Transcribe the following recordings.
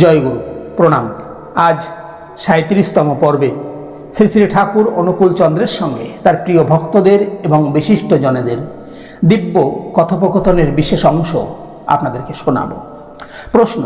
জয়গুরু। প্রণাম। আজ সাঁত্রিশতম পর্বে শ্রী শ্রী ঠাকুর অনুকূল চন্দ্রের সঙ্গে তার প্রিয় ভক্তদের এবং বিশিষ্ট জনেদের দিব্য কথোপকথনের বিশেষ অংশ আপনাদেরকে শোনাব। প্রশ্ন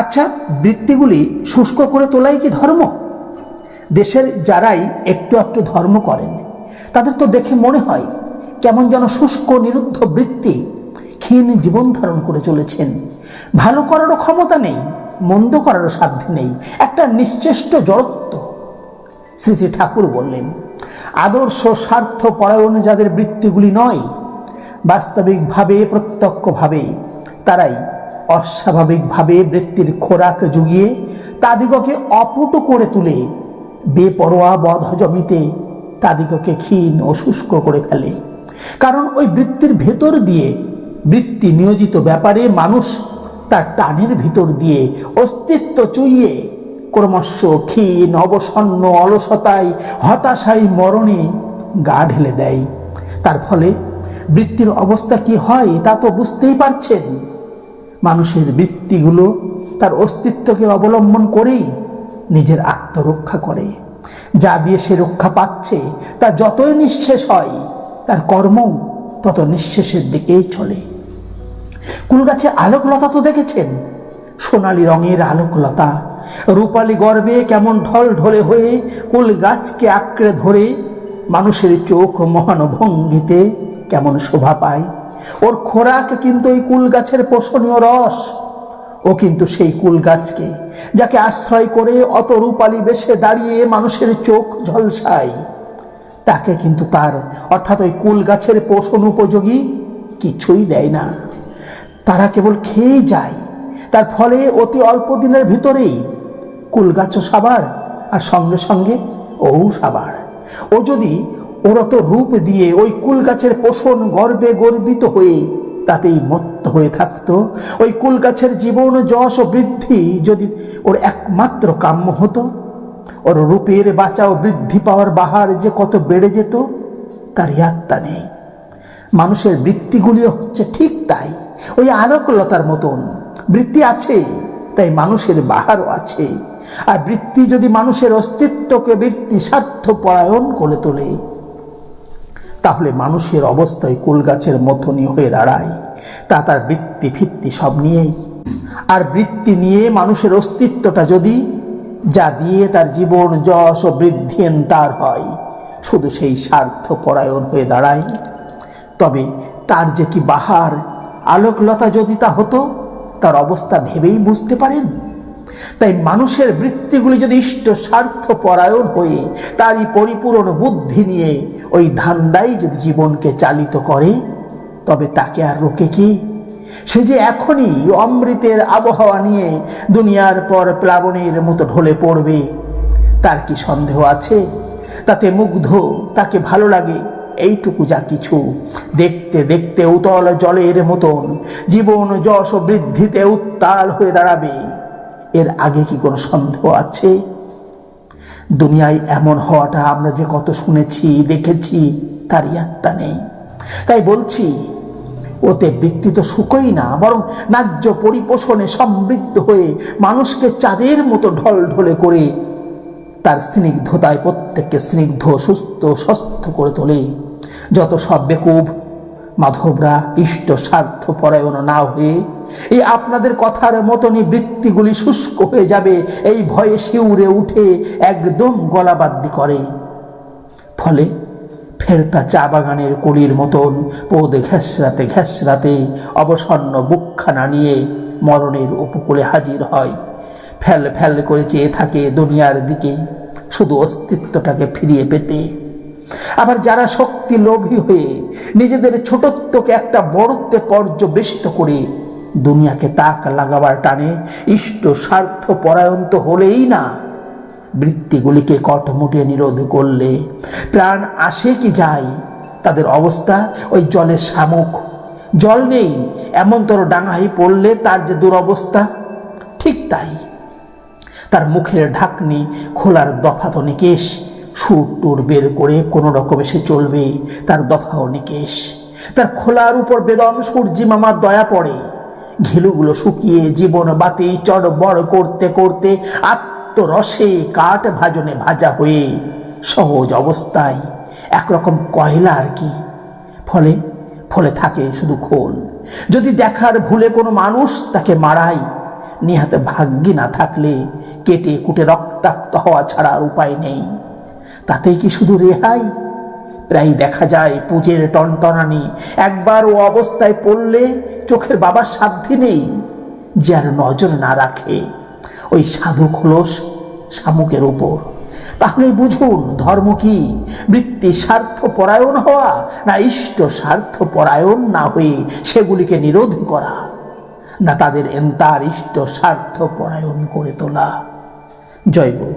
আচ্ছা বৃত্তিগুলি শুষ্ক করে তোলাই কি ধর্ম? দেশের যারাই একটু একটু ধর্ম করেন, তাদের তো দেখে মনে হয় কেমন যেন শুষ্ক নিরুদ্ধ বৃত্তি ক্ষীণ জীবন ধারণ করে চলেছেন। ভালো করারও ক্ষমতা নেই মন্দ করারও সাধ্য নেই। একটা নিশ্চেষ্ট জড়ত্ব। শ্রী শ্রী ঠাকুর বললেন, আদর্শ স্বার্থ পরায়ণ যাদের বৃত্তিগুলি নয়, বাস্তবিকভাবে, প্রত্যক্ষভাবে, তারাই অস্বাভাবিকভাবে বৃত্তির খোরাক জুগিয়ে তাদিগকে অপুট করে তুলে, বেপরোয়া বধ জমিতে তাদিগকে ক্ষীণ ও শুষ্ক করে ফেলে। কারণ ওই বৃত্তির ভেতর দিয়ে বৃত্তি নিয়োজিত ব্যাপারে মানুষ তার টানের ভিতর দিয়ে অস্তিত্ব চুইয়ে ক্রমশ ক্ষীণ, অবসন্ন, অলসতায়, হতাশায় মরণে গা ঢেলে দেয়। তার ফলে বৃত্তির অবস্থা কি হয় তা তো বুঝতেই পারছেন। মানুষের বৃত্তিগুলো তার অস্তিত্বকে অবলম্বন করেই নিজের আত্মরক্ষা করে। যা দিয়ে সে রক্ষা পাচ্ছে তা যতই নিঃশেষ হয়, তার কর্ম তত নিঃশেষের দিকেই চলে। কুলগাছে আলোকলতা তো দেখেছেন? সোনালি রঙের আলোকলতা। রূপালী গর্বে কেমন ঢল ঢলে হয়ে কুল গাছকে আঁকড়ে ধরে মানুষের চোখ মহান ভঙ্গিতে কেমন শোভা পায়। ওর খোরাক কিন্তু ওই কুল গাছের পোষণীয় রস। ও কিন্তু সেই কুল গাছকে, যাকে আশ্রয় করে অত রূপালি বেশে দাঁড়িয়ে মানুষের চোখ ঝলসায়। তাকে কিন্তু তার, অর্থাৎ ওই কুল গাছের পোষণ উপযোগী কিছুই দেয় না। তারা কেবল খেয়ে যায়। তার ফলে অতি অল্প দিনের ভিতরেই কুল গাছও সাবার আর সঙ্গে সঙ্গে ও সাবার। ও যদি ওরা তো রূপ দিয়ে ওই কুল গাছের পোষণ গর্বে গর্বিত হয়ে তাতেই মত্ত হয়ে থাকতো, ওই কুল গাছের জীবন যশ ও বৃদ্ধি যদি ওর একমাত্র কাম্য হতো, ওর রূপের বাঁচাও বৃদ্ধি পাওয়ার বাহার যে কত বেড়ে যেত তার ইয়াত্তা নেই। মানুষের বৃত্তিগুলিও হচ্ছে ঠিক তাই। ওই আলোকলতার মতন। বৃত্তি আছে, তাই মানুষের বাহারও আছে। আর বৃত্তি যদি মানুষের অস্তিত্বকে বৃত্তি স্বার্থ পরায়ণ করে তোলে, তাহলে মানুষের অবস্থায় কুল গাছের মতনই হয়ে দাঁড়ায়। তা তার বৃত্তি ফিত্তি সব নিয়েই। আর বৃত্তি নিয়ে মানুষের অস্তিত্বটা যদি, যা দিয়ে তার জীবন যশ ও বৃদ্ধিন তার হয়, শুধু সেই স্বার্থ পরায়ণ হয়ে দাঁড়ায়। তবে তার যে কি বাহার আলোকলতা যদি তা হতো, তার অবস্থা ভেবেই বুঝতে পারেন। তাই মানুষের বৃত্তিগুলি যদি ইষ্ট স্বার্থ পরায়ণ হয়ে, তারই পরিপূরণ বুদ্ধি নিয়ে ওই ধান্দাই যদি জীবনকে চালিত করে, তবে তাকে আর রোকে কি? সে যে এখনই অমৃতের আবহাওয়া নিয়ে দুনিয়ার পর প্লাবনের মতো ঢলে পড়বে, তার কি সন্দেহ আছে? তাতে মুগ্ধ, তাকে ভালো লাগে এইটুকু যা কিছু দেখতে দেখতে উতল জলের মতন, জীবন যশ বৃদ্ধিতে উত্তাল হয়ে দাঁড়াবে। এর আগে কি কোনো সন্দেহ আছে? দুনিয়ায় এমন হওয়াটা আমরা যে কত শুনেছি, দেখেছি তার ইয়াত্তা নেই। তাই বলছি, ওতে বৃত্তি তো সুখই না, বরং ন্যায্য পরিপোষণে সমৃদ্ধ হয়ে মানুষকে চাঁদের মতো ঢল ঢলে করে তার স্নিগ্ধতায় প্রত্যেককে স্নিগ্ধ, সুস্থ সুস্থ করে তোলে। যত সব বেকুব মাধবরা ইষ্ট স্বার্থ পরায়ণ না হয়ে, এই আপনাদের কথার মতনই বৃত্তিগুলি শুষ্ক হয়ে যাবে, এই ভয়ে শিউরে উঠে একদম গলাবাদ্যি করে। ফলে ফেরতা চা বাগানের কলির মতন পোদ ঘেঁসরাতে ঘেঁসরাতে অবসন্ন বুকখানা নিয়ে মরণের উপকূলে হাজির হয়। ফেল ফেল করে চেয়ে থাকে দুনিয়ার দিকে, শুধু অস্তিত্বটাকে ফিরিয়ে পেতে। আবার যারা শক্তি লোভী হয়ে নিজেদের ছোটত্বকে একটা বড়ত্বে পর্যবেসিত করে দুনিয়াকে তাক লাগাবার টানে ইষ্ট স্বার্থ পরায়ণ তো হলেই না বৃত্তিগুলিকে কটমুটে নিরোধ করলে প্রাণ আসে কি যায়? তাদের অবস্থা ওই জলের শামুক। জল নেই, এমন তোর ডাঙাই পড়লে তার যে দুরবস্থা, ঠিক তাই। তার মুখের ঢাকনি খোলার দফা তো নিকেশ সুর টুর বের করে কোনো রকমে সে চলবে তার দফাও নিকেশ। তার খোলার উপর বেদম সূর্যি মামার দয়া পড়ে। ঘেলুগুলো শুকিয়ে জীবন বাতি চড়বড় করতে করতে আত্মরসে কাঠ ভাজনে ভাজা হয়ে সহজ অবস্থায় একরকম কয়লা আর কি। ফলে ফলে থাকে শুধু খোল। যদি দেখার ভুলে কোনো মানুষ তাকে মারায়, নিহাতে ভাগ্যে না থাকলে কেটে কুটে রক্তাক্ত হওয়া ছাড়া আর উপায় নেই। তাতেই কি শুধু রেহাই? প্রায় দেখা যায় পুজের টনটনানি। একবার ও অবস্থায় পড়লে চোখের বাবার সাধ্যি নেই, যে আর নজর না রাখে। ওই সাধু খোলস শামুকের উপর তাহলে বুঝুন, ধর্ম কি? বৃত্তি স্বার্থ পরায়ণ হওয়া না ইষ্ট স্বার্থ পরায়ণ না হয়ে সেগুলিকে নিরোধ করা? না তাদের এন্তার ইষ্ট স্বার্থ পরায়ণ করে তোলা? জয় গুরু।